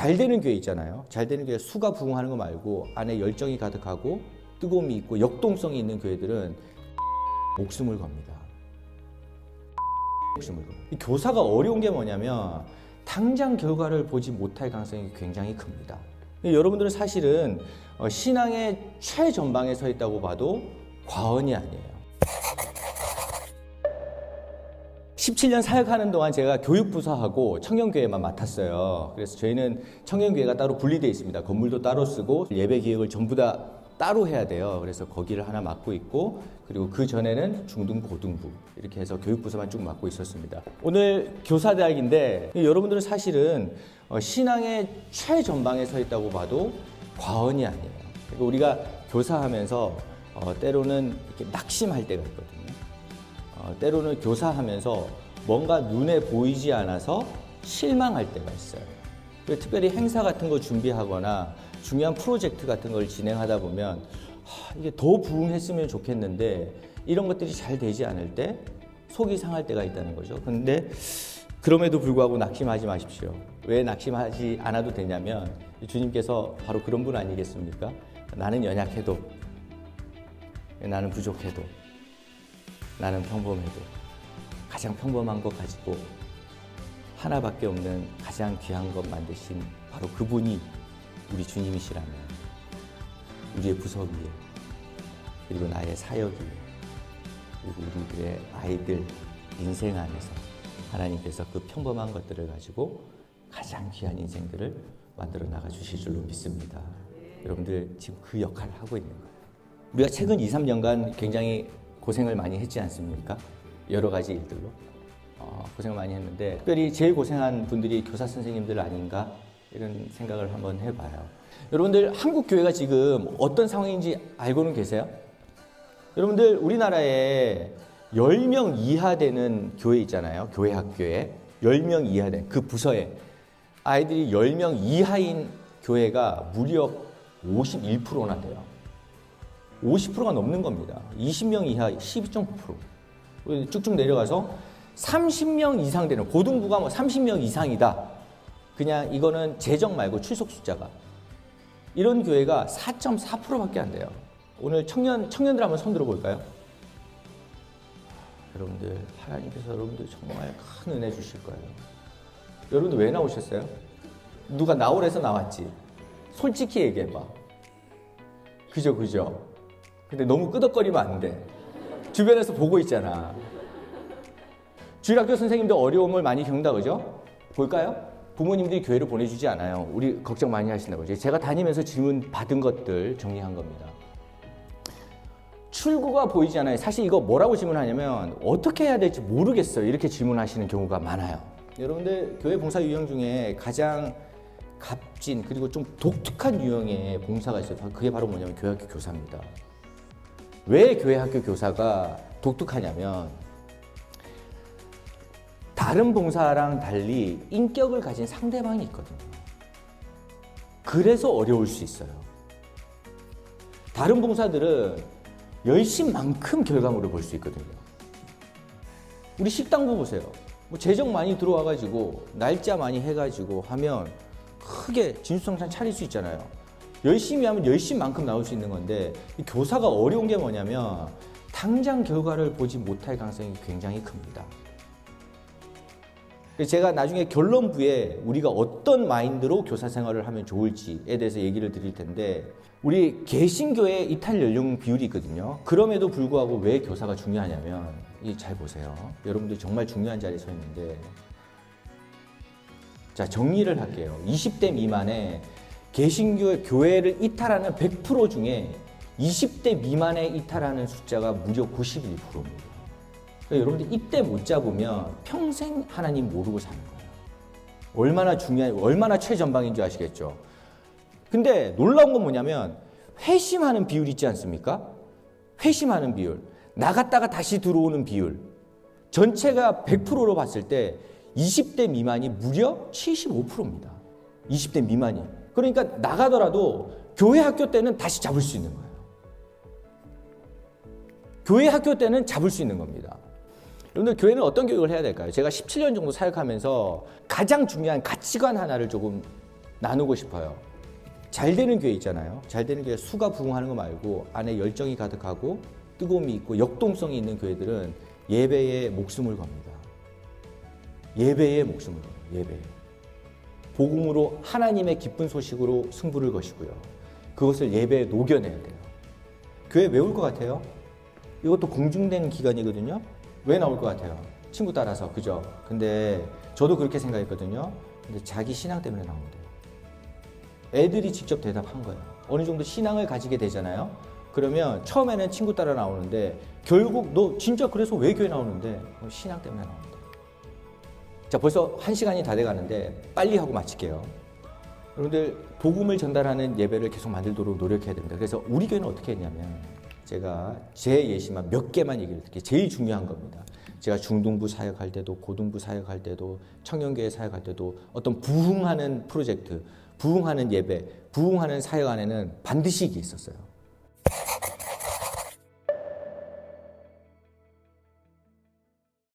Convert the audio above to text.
잘 되는 교회 있잖아요. 잘 되는 교회 수가 부흥하는 거 말고 안에 열정이 가득하고 뜨거움이 있고 역동성이 있는 교회들은 목숨을 겁니다. 목숨을 거. 이 교사가 어려운 게 뭐냐면 당장 결과를 보지 못할 가능성이 굉장히 큽니다. 여러분들은 사실은 어, 신앙의 최전방에 서 있다고 봐도 과언이 아니에요. 17년 사역하는 동안 제가 교육부서하고 청년교회만 맡았어요. 그래서 저희는 청년교회가 따로 분리되어 있습니다. 건물도 따로 쓰고 예배 기획을 전부 다 따로 해야 돼요. 그래서 거기를 하나 맡고 있고 그리고 그 전에는 중등 고등부 이렇게 해서 교육부서만 쭉 맡고 있었습니다. 오늘 교사대학인데 여러분들은 사실은 어, 신앙의 최전방에 서 있다고 봐도 과언이 아니에요. 그리고 우리가 교사하면서 어, 때로는 이렇게 낙심할 때가 있거든요. 어, 때로는 교사하면서 뭔가 눈에 보이지 않아서 실망할 때가 있어요. 특별히 행사 같은 거 준비하거나 중요한 프로젝트 같은 걸 진행하다 보면 하, 이게 더 부응했으면 좋겠는데 이런 것들이 잘 되지 않을 때 속이 상할 때가 있다는 거죠. 근데 그럼에도 불구하고 낙심하지 마십시오. 왜 낙심하지 않아도 되냐면 주님께서 바로 그런 분 아니겠습니까? 나는 연약해도 나는 부족해도 나는 평범해도 가장 평범한 것 가지고 하나밖에 없는 가장 귀한 것 만드신 바로 그분이 우리 주님이시라면 우리의 부서 위에 그리고 나의 사역 위에 그리고 우리들의 아이들 인생 안에서 하나님께서 그 평범한 것들을 가지고 가장 귀한 인생들을 만들어 나가 주실 줄로 믿습니다. 여러분들 지금 그 역할을 하고 있는 거예요. 우리가 최근 2, 3년간 굉장히 고생을 많이 했지 않습니까? 여러 가지 일들로 어, 고생을 많이 했는데 특별히 제일 고생한 분들이 교사 선생님들 아닌가 이런 생각을 한번 해봐요. 여러분들 한국 교회가 지금 어떤 상황인지 알고는 계세요? 여러분들 우리나라에 10명 이하 되는 교회 있잖아요. 교회 학교에 10명 이하 된 그 부서에 아이들이 10명 이하인 교회가 무려 51%나 돼요. 50%가 넘는 겁니다. 20명 이하 12.9%. 쭉쭉 내려가서 30명 이상 되는 고등부가 뭐 30명 이상이다. 그냥 이거는 재정 말고 출석 숫자가 이런 교회가 4.4%밖에 안 돼요. 오늘 청년 청년들 한번 손 들어볼까요? 여러분들 하나님께서 여러분들 정말 큰 은혜 주실 거예요. 여러분들 왜 나오셨어요? 누가 나오래서 나왔지. 솔직히 얘기해봐. 그죠 그죠. 근데 너무 끄덕거리면 안 돼. 주변에서 보고 있잖아. 주일학교 선생님도 어려움을 많이 겪는다 그죠? 볼까요? 부모님들이 교회를 보내주지 않아요. 우리 걱정 많이 하신다고. 제가 다니면서 질문 받은 것들 정리한 겁니다. 출구가 보이지 않아요. 사실 이거 뭐라고 질문하냐면 어떻게 해야 될지 모르겠어요. 이렇게 질문하시는 경우가 많아요. 여러분들 교회 봉사 유형 중에 가장 값진 그리고 좀 독특한 유형의 봉사가 있어요. 그게 바로 뭐냐면 교회학교 교사입니다. 왜 교회 학교 교사가 독특하냐면 다른 봉사랑 달리 인격을 가진 상대방이 있거든요. 그래서 어려울 수 있어요. 다른 봉사들은 열심만큼 결과물을 볼 수 있거든요. 우리 식당부 보세요. 뭐 재정 많이 들어와가지고 날짜 많이 해가지고 하면 크게 진수성찬 차릴 수 있잖아요. 열심히 하면 열심만큼 나올 수 있는 건데 이 교사가 어려운 게 뭐냐면 당장 결과를 보지 못할 가능성이 굉장히 큽니다. 제가 나중에 결론부에 우리가 어떤 마인드로 교사 생활을 하면 좋을지에 대해서 얘기를 드릴 텐데 우리 개신교회 이탈 연령 비율이 있거든요. 그럼에도 불구하고 왜 교사가 중요하냐면 이잘 보세요. 여러분들 정말 중요한 자리에 서 있는데 자 정리를 할게요. 20대 미만의 개신교 교회를 이탈하는 100% 중에 20대 미만에 이탈하는 숫자가 무려 91%입니다. 그러니까 여러분들 이때 못 잡으면 평생 하나님 모르고 사는 거예요. 얼마나 중요한, 얼마나 최전방인 줄 아시겠죠? 근데 놀라운 건 뭐냐면 회심하는 비율 있지 않습니까? 회심하는 비율. 나갔다가 다시 들어오는 비율. 전체가 100%로 봤을 때 20대 미만이 무려 75%입니다. 20대 미만이. 그러니까 나가더라도 교회 학교 때는 다시 잡을 수 있는 거예요. 교회 학교 때는 잡을 수 있는 겁니다. 여러분들 교회는 어떤 교육을 해야 될까요? 제가 17년 정도 사역하면서 가장 중요한 가치관 하나를 조금 나누고 싶어요. 잘 되는 교회 있잖아요. 잘 되는 교회 수가 부흥하는 거 말고 안에 열정이 가득하고 뜨거움이 있고 역동성이 있는 교회들은 예배에 목숨을 겁니다. 예배에 목숨을 걸어요. 예배에. 복음으로 하나님의 기쁜 소식으로 승부를 거시고요. 그것을 예배에 녹여내야 돼요. 교회 왜 올 것 같아요? 이것도 공중된 기간이거든요. 왜 나올 것 같아요? 친구 따라서 그죠? 근데 저도 그렇게 생각했거든요. 근데 자기 신앙 때문에 나온대요. 애들이 직접 대답한 거예요. 어느 정도 신앙을 가지게 되잖아요. 그러면 처음에는 친구 따라 나오는데 결국 너 진짜 그래서 왜 교회 나오는데 어, 신앙 때문에 나온다. 자 벌써 한 시간이 다 돼가는데 빨리 하고 마칠게요. 여러분들 복음을 전달하는 예배를 계속 만들도록 노력해야 됩니다. 그래서 우리 교회는 어떻게 했냐면 제가 제 예시만 몇 개만 얘기를 드릴게요. 제일 중요한 겁니다. 제가 중등부 사역할 때도 고등부 사역할 때도 청년교회 사역할 때도 어떤 부흥하는 프로젝트, 부흥하는 예배, 부흥하는 사역 안에는 반드시 이게 있었어요.